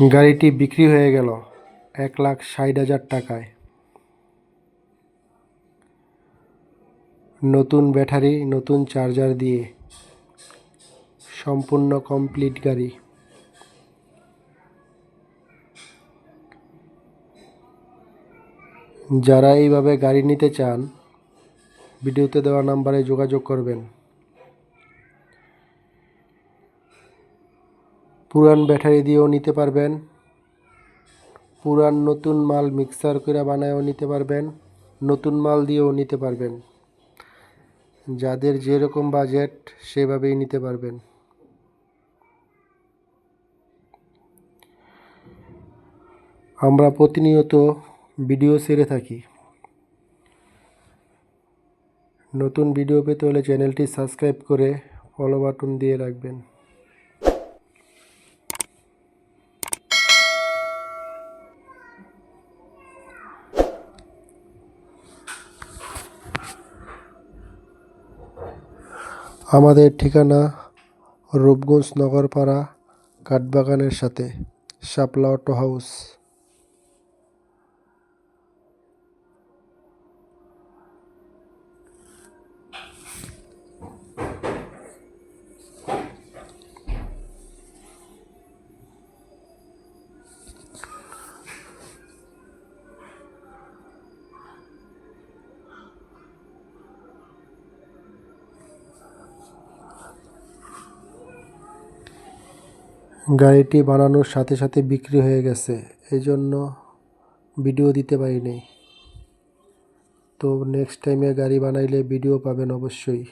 গাড়িটি বিক্রি হয়ে গেল এক লাখ ষাট হাজার টাকায়। নতুন ব্যাটারি, নতুন চার্জার দিয়ে সম্পূর্ণ কমপ্লিট গাড়ি। যারা এইভাবে গাড়ি নিতে চান, ভিডিওতে দেওয়া নাম্বারে যোগাযোগ করবেন। পুরান ব্যাটারি দিয়েও নিতে পারবেন। পুরান নতুন মাল মিক্সার করে বানায়ও নিতে পারবেন। নতুন মাল দিয়েও নিতে পারবেন। যাদের যেরকম বাজেট, সেভাবেই নিতে পারবেন। আমরা প্রতিনিয়ত ভিডিও ছেড়ে থাকি। নতুন ভিডিও পেতে হলে চ্যানেলটি সাবস্ক্রাইব করে ফলো বাটন দিয়ে রাখবেন। আমাদের ঠিকানা রূপগঞ্জ নগরপাড়া কাঠবাগানের সাথে শাপলা অটো হাউস। গাড়িটি বানানোর সাথে সাথে বিক্রি হয়ে গেছে। এই জন্য ভিডিও দিতে পারি তো নেক্সট টাইমে গাড়ি বানাইলে ভিডিও পাবেন অবশ্যই।